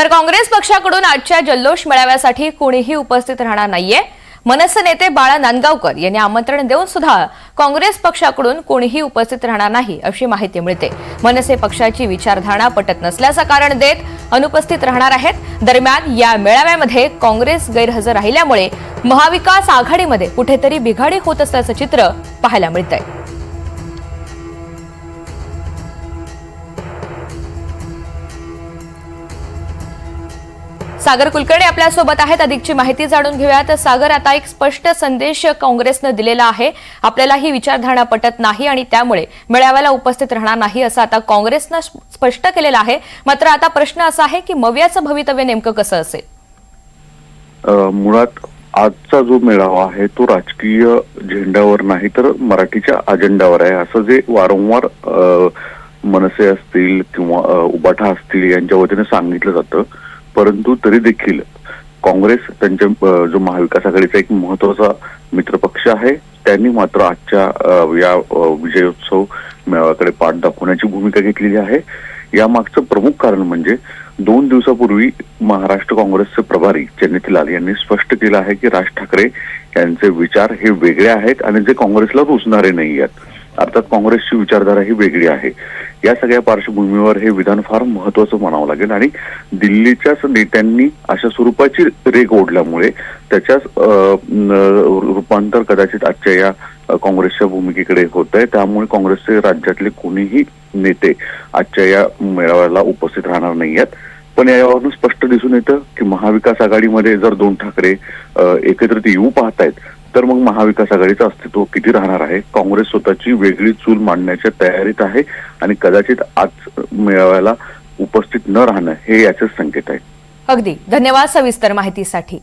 तर काँग्रेस पक्षाकडून आजच्या जल्लोष मेळाव्यासाठी कोणीही उपस्थित राहणार नाहीये. मनसे नेते बाळा नांदगावकर यांनी आमंत्रण देऊन सुद्धा काँग्रेस पक्षाकडून कोणीही उपस्थित राहणार नाही अशी माहिती मिळते. मनसे पक्षाची विचारधारणा पटत नसल्याचं कारण देत अनुपस्थित राहणार आहेत. दरम्यान या मेळाव्यामध्ये काँग्रेस गैरहजर राहिल्यामुळे महाविकास आघाडीमध्ये कुठेतरी बिघाडी होत असल्याचं चित्र पाहायला मिळतंय. सागर कुलकर्णी आपल्यासोबत आहेत. अधिकची माहिती जाणून घेऊया तर सागर आता एक स्पष्ट संदेश काँग्रेसनं दिलेला आहे. आपल्याला ही विचारधारणा पटत नाही आणि त्यामुळे मेळाव्याला उपस्थित राहणार नाही असं आता काँग्रेसनं स्पष्ट केलेलं आहे. मात्र आता प्रश्न असा आहे की मव्याचं भवितव्य नेमकं कसं असेल? मुळात आजचा जो मेळावा आहे तो राजकीय झेंड्यावर नाही तर मराठीच्या अजेंड्यावर आहे. असं जे वारंवार मनसे असतील किंवा उबाठा असतील यांच्या वतीने सांगितलं जातं. परंतु तरी देखील काँग्रेस त्यांच्या जो महाविकास आघाडीचा एक महत्त्वाचा मित्रपक्ष आहे त्यांनी मात्र आजच्या या विजयोत्सव मेळाव्याकडे पाठ दाखवण्याची भूमिका घेतलेली आहे. यामागचं प्रमुख कारण म्हणजे दोन दिवसापूर्वी महाराष्ट्र काँग्रेसचे प्रभारी चन्नीती यांनी स्पष्ट केलं आहे की राज ठाकरे यांचे विचार हे वेगळे आहेत आणि जे काँग्रेसला रुचणारे नाही आहेत. अर्थात काँग्रेसची विचारधारा ही वेगळी आहे. या सगळ्या पार्श्वभूमीवर हे विधान फार महत्वाचं म्हणावं लागेल. आणि दिल्लीच्याच नेत्यांनी अशा स्वरूपाची रेग ओढल्यामुळे त्याच्याच रूपांतर कदाचित आजच्या या काँग्रेसच्या भूमिकेकडे होत आहे. त्यामुळे काँग्रेसचे राज्यातले कोणीही नेते आजच्या या मेळाव्याला उपस्थित राहणार नाही आहेत. पण यावरून स्पष्ट दिसून येतं की महाविकास आघाडीमध्ये जर दोन ठाकरे एकत्रित येऊ पाहतायत तर मग महाविकास आघाडीचं अस्तित्व किती राहणार आहे? काँग्रेस स्वतःची वेगळी चूल मांडण्याच्या तयारीत आहे आणि कदाचित आज मेळाव्याला उपस्थित न राहणं हे याचे संकेत आहे. अगदी. धन्यवाद सविस्तर माहितीसाठी.